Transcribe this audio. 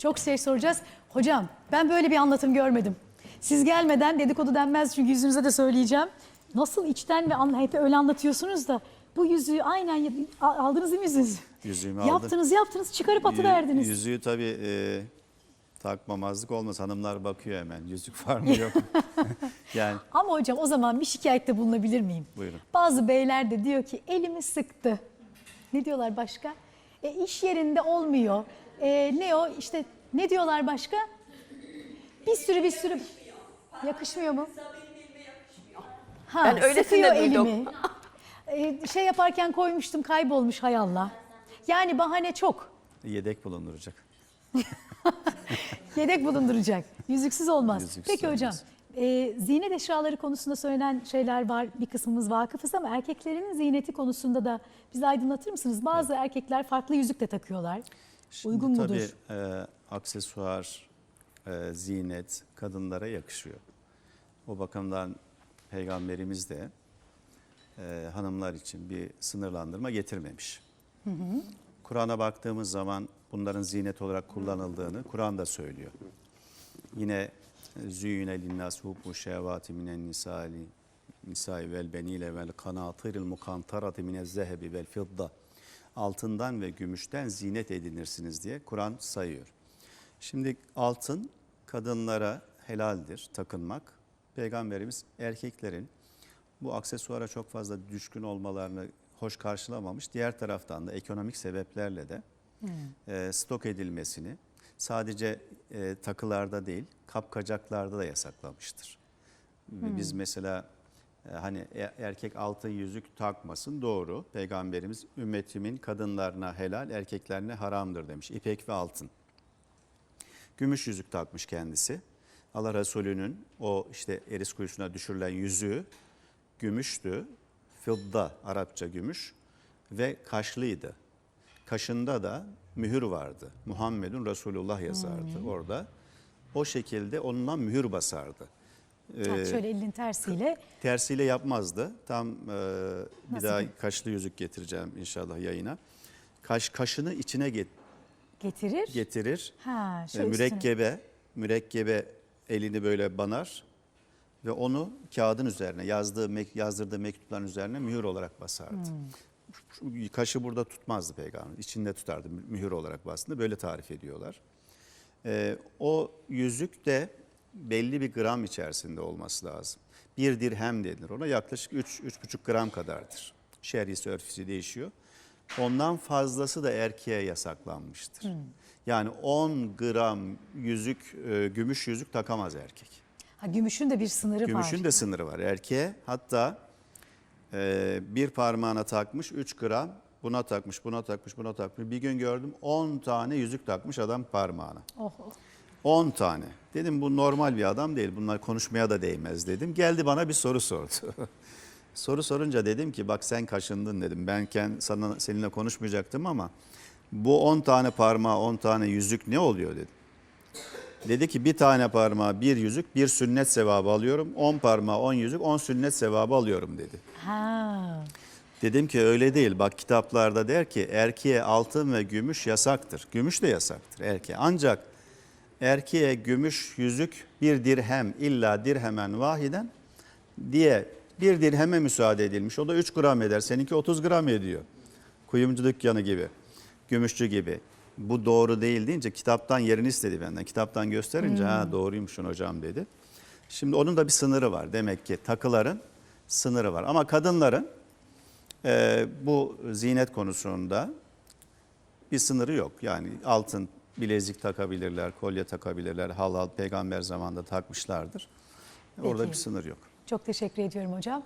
Çok şey soracağız. Hocam ben böyle bir anlatım görmedim. Siz gelmeden dedikodu denmez çünkü yüzünüze de söyleyeceğim. Nasıl içten ve anla, hep öyle anlatıyorsunuz da bu yüzüğü aynen aldınız değil mi yüzünüzü? Yüzüğümü aldım. Yaptınız yaptınız çıkarıp atıverdiniz. Yü- Yüzüğü tabii e, takmamazlık olmaz. Hanımlar bakıyor hemen. Yüzük var mı yok mu? yani Ama hocam o zaman bir şikayette bulunabilir miyim? Buyurun. Bazı beyler de diyor ki elimi sıktı. Ne diyorlar başka? E, iş yerinde olmuyor. E, ne o işte ne diyorlar başka? Bir sürü bir sürü. Yakışmıyor mu? Ha, Ben öylesini sıkıyor de duydum. elimi. E, şey yaparken koymuştum kaybolmuş hay Allah. Yani bahane çok. yedek bulunduracak. Yedek bulunduracak. Yüzüksüz olmaz. Yüzüksüz Peki olmaz. hocam, e, ziynet eşyaları konusunda söylenen şeyler var. Bir kısmımız vakıfız ama erkeklerin ziyneti konusunda da bizi aydınlatır mısınız? Bazı erkekler farklı yüzük de takıyorlar. Şimdi Uygun tabii, mudur? e, aksesuar, e, ziynet kadınlara yakışıyor. O bakımdan Peygamberimiz de e, hanımlar için bir sınırlandırma getirmemiş. Kur'an'a baktığımız zaman bunların ziynet olarak kullanıldığını Kur'an da söylüyor. Yine züyüne linnas hubbu şehvati minen nisali nisai vel benile vel kanatiril mukantarati minez zehebi vel fidda altından ve gümüşten zinet edinirsiniz diye Kur'an sayıyor. Şimdi altın kadınlara helaldir takınmak. Peygamberimiz erkeklerin bu aksesuara çok fazla düşkün olmalarını hoş karşılamamış. Diğer taraftan da ekonomik sebeplerle de e, stok edilmesini sadece e, takılarda değil kapkacaklarda da yasaklamıştır. Ve Biz mesela hani e- erkek altın yüzük takmasın doğru. Peygamberimiz ümmetimin kadınlarına helal erkeklerine haramdır demiş. İpek ve altın. Gümüş yüzük takmış kendisi. Allah Resulü'nün o işte eris kuyusuna düşürülen yüzüğü gümüştü. Fidda Arapça gümüş ve kaşlıydı. Kaşında da mühür vardı. Muhammedun Resulullah yazardı orada. O şekilde onunla mühür basardı. Ha, Ee, şöyle elin tersiyle. tersiyle yapmazdı. Tam e, bir Nasıl daha kaşlı yüzük getireceğim inşallah yayına. Kaş kaşını içine get- Getirir. getirir. ha, E, şöyle mürekkebe mürekkebe elini böyle banar ve onu kağıdın üzerine yazdığı mek- yazdırdığı mektupların üzerine mühür olarak basardı. Hmm. Kaşı burada tutmazdı peygamber. içinde tutardı mü- mühür olarak bastığında böyle tarif ediyorlar. E, o yüzük de belli bir gram içerisinde olması lazım. Bir dirhem denir ona yaklaşık 3-3,5 gram kadardır. Şerisi örfüsü değişiyor. Ondan fazlası da erkeğe yasaklanmıştır. Yani 10 gram yüzük, e, gümüş yüzük takamaz erkek. Ha, gümüşün de bir sınırı var. Gümüşün de sınırı var erkeğe. Hatta e, bir parmağına takmış 3 gram, buna takmış, buna takmış, buna takmış. Bir gün gördüm 10 tane yüzük takmış adam parmağına. Oh, oh. 10 tane. Dedim bu normal bir adam değil. Bunlar konuşmaya da değmez dedim. Geldi bana bir soru sordu. soru sorunca dedim ki bak sen kaşındın dedim. Benken sana seninle konuşmayacaktım ama bu 10 tane parmağı 10 tane yüzük ne oluyor dedim. Dedi ki bir tane parmağı bir yüzük bir sünnet sevabı alıyorum. 10 parmağı 10 yüzük 10 sünnet sevabı alıyorum dedi. Ha. Dedim ki öyle değil. Bak kitaplarda der ki erkeğe altın ve gümüş yasaktır. Gümüş de yasaktır erkeğe. Ancak erkeğe gümüş yüzük bir dirhem illa dirhemen vahiden diye bir dirheme müsaade edilmiş. O da 3 gram eder. Seninki 30 gram ediyor. Kuyumcu dükkanı gibi, gümüşçü gibi. Bu doğru değil deyince kitaptan yerini istedi benden. Kitaptan gösterince ha doğruymuşsun hocam dedi. Şimdi onun da bir sınırı var. Demek ki takıların sınırı var. Ama kadınların ee, bu zinet konusunda bir sınırı yok. Yani altın bilezik takabilirler, kolye takabilirler. Halal peygamber zamanında takmışlardır. Orada Peki. bir sınır yok. Çok teşekkür ediyorum hocam.